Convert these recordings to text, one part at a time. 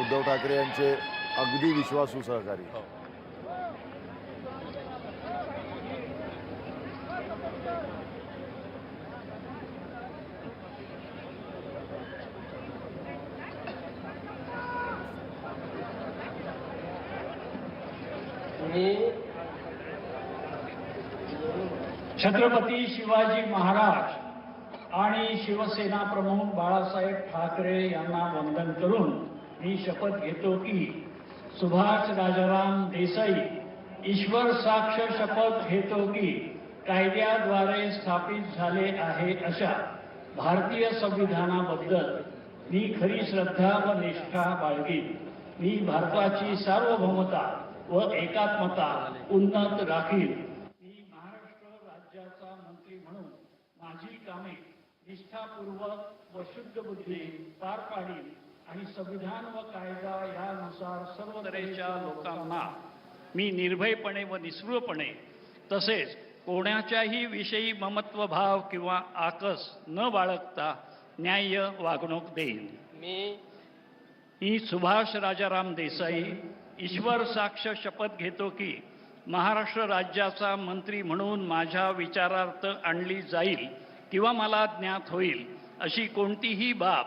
उद्धव ठाकरे यांचे अगदी विश्वासू सहकारी हो. छत्रपती शिवाजी महाराज आणि शिवसेना प्रमुख बाळासाहेब ठाकरे यांना वंदन करून मी शपथ घेतो की सुभाष राजाराम देसाई ईश्वर साक्ष शपथ घेतो की कायद्याद्वारे स्थापित झाले आहे अशा भारतीय संविधानाबद्दल मी खरी श्रद्धा व निष्ठा बाळगीन. मी भारताची सार्वभौमता व एकात्मता उन्नत राखील मी महाराष्ट्र राज्याचा मंत्री म्हणून माझी कामे निष्ठापूर्वक व शुद्ध बुद्धी पार पाडील आणि संविधान व कायदा यानुसार सर्व तऱ्हेच्या लोकांना मी निर्भयपणे व निस्पृहपणे तसेच कोणाच्याही विषयी ममत्व भाव किंवा आकस न बाळगता न्याय्य वागणूक देईन. मी मी सुभाष राजाराम देसाई ईश्वर साक्ष शपथ घेतो की महाराष्ट्र राज्याचा मंत्री म्हणून माझ्या विचारार्थ आणली जाईल किंवा मला ज्ञात होईल अशी कोणतीही बाब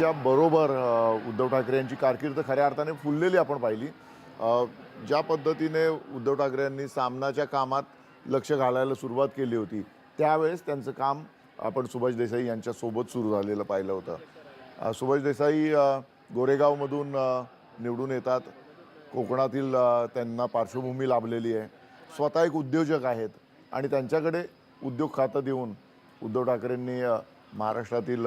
च्या बरोबर उद्धव ठाकरे यांची कारकीर्द खऱ्या अर्थाने फुललेली आपण पाहिली. ज्या पद्धतीने उद्धव ठाकरे यांनी सामनाच्या कामात लक्ष घालायला सुरुवात केली होती त्यावेळेस त्यांचं काम आपण सुभाष देसाई यांच्यासोबत सुरू झालेलं पाहिलं होतं. सुभाष देसाई गोरेगावमधून निवडून येतात. कोकणातील त्यांना पार्श्वभूमी लाभलेली आहे. स्वतः एक उद्योजक आहेत आणि त्यांच्याकडे उद्योग खातं देऊन उद्धव ठाकरेंनी महाराष्ट्रातील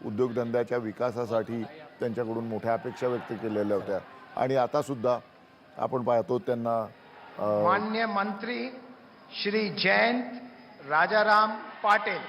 उद्योगधंद्याच्या विकासासाठी त्यांच्याकडून मोठ्या अपेक्षा व्यक्त केलेल्या होत्या. आणि आतासुद्धा आपण पाहतो त्यांना मान्य मंत्री श्री जयंत राजाराम पाटील